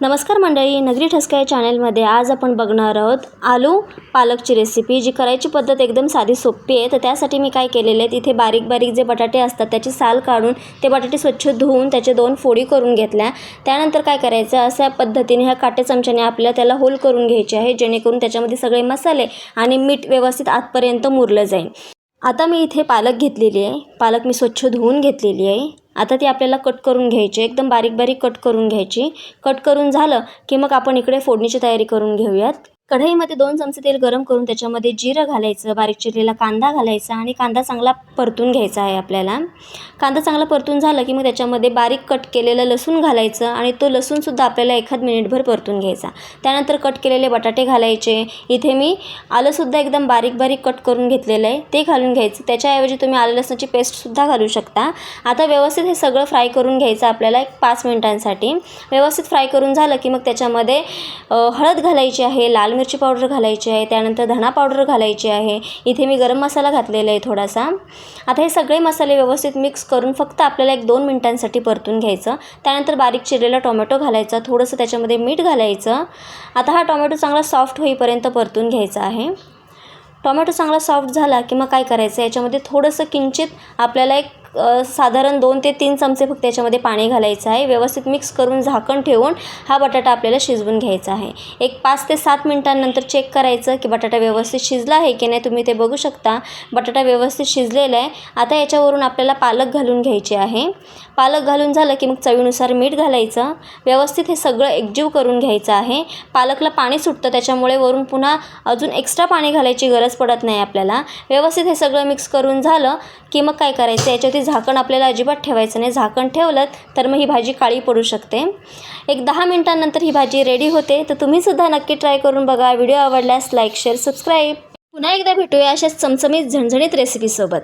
नमस्कार मंडळी नगरी ठसका या चॅनलमध्ये आज आपण बघणार आहोत आलू पालकची रेसिपी जी करायची पद्धत एकदम साधी सोपी आहे. तर त्यासाठी मी काय केलेले आहे तिथे बारीक बारीक जे बटाटे असतात त्याची साल काढून ते बटाटे स्वच्छ धुवून त्याचे दोन फोडी करून घेतल्या. त्यानंतर काय करायचं अशा पद्धतीने ह्या काटे चमच्याने आपल्याला त्याला होल करून घ्यायचे आहे जेणेकरून त्याच्यामध्ये सगळे मसाले आणि मीठ व्यवस्थित आतपर्यंत मुरलं जाईल. आता मी इथे पालक घेतलेली आहे. पालक मी स्वच्छ धुवून घेतलेली आहे. आता ती आपल्याला कट करून घ्यायची आहे. एकदम बारीक बारीक कट करून घ्यायची कट करून झालं की मग आपण इकडे फोडणीची तयारी करून घेऊयात कढईमध्ये दोन चमचे तेल गरम करून त्याच्यामध्ये जिरं घालायचं बारीक चिरलेला कांदा घालायचा आणि कांदा चांगला परतून घ्यायचा आहे आपल्याला. कांदा चांगला परतून झाला की मग त्याच्यामध्ये बारीक कट केलेलं लसूण घालायचं आणि तो लसूणसुद्धा आपल्याला एखाद मिनिटभर परतून घ्यायचा. त्यानंतर कट केलेले बटाटे घालायचे. इथे मी आलंसुद्धा एकदम बारीक बारीक कट करून घेतलेलं आहे. ते घालून घ्यायचं. त्याच्याऐवजी तुम्ही आलं लसणाची पेस्टसुद्धा घालू शकता. आता व्यवस्थित हे सगळं फ्राय करून घ्यायचं आपल्याला एक पाच मिनिटांसाठी. व्यवस्थित फ्राय करून झालं की मग त्याच्यामध्ये हळद घालायची आहे लाल मिरची पावडर घालायची आहे त्यानंतर धणा पावडर घालायची आहे. इथे मी गरम मसाला घातलेला आहे थोडासा. आता हे सगळे मसाले व्यवस्थित मिक्स करून फक्त आपल्याला एक दोन मिनटांसाठी परतून घ्यायचं. त्यानंतर बारीक चिरलेला टोमॅटो घालायचा थोडंसं त्याच्यामध्ये मीठ घालायचं. आता हा टोमॅटो चांगला सॉफ्ट होईपर्यंत परतून घ्यायचा आहे. टोमॅटो चांगला सॉफ्ट झाला की मग काय करायचं? याच्यामध्ये थोडंसं किंचित आपल्याला एक साधारण दोन ते तीन चमचे फक्त याच्यामध्ये पाणी घालायचं आहे. व्यवस्थित मिक्स करून झाकण ठेवून हा बटाटा आपल्याला शिजवून घ्यायचा आहे. एक पाच ते सात मिनिटांनंतर चेक करायचं की बटाटा व्यवस्थित शिजला आहे की नाही. तुम्ही ते बघू शकता. बटाटा व्यवस्थित शिजलेला आहे. आता याच्यावरून आपल्याला पालक घालून घ्यायचे आहे. पालक घालून झालं की मग चवीनुसार मीठ घालायचं. व्यवस्थित हे सगळं एकजीव करून घ्यायचं आहे. पालकला पाणी सुटतं त्याच्यामुळे वरून पुन्हा अजून एक्स्ट्रा पाणी घालायची गरज पडत नाही आपल्याला. व्यवस्थित हे सगळं मिक्स करून झालं की मग काय करायचं? याच्यावरती झाकण आपल्याला अजिबात ठेवायचं नाही. झाकण ठेवलं तर मग ही भाजी काळी पडू शकते. एक दहा मिनिटांनंतर ही भाजी रेडी होते. तर तुम्हीसुद्धा नक्की ट्राय करून बघा. व्हिडिओ आवडल्यास लाईक शेअर सबस्क्राईब पुन्हा एकदा भेटूया अशाच चमचमीत झणझणीत रेसिपीसोबत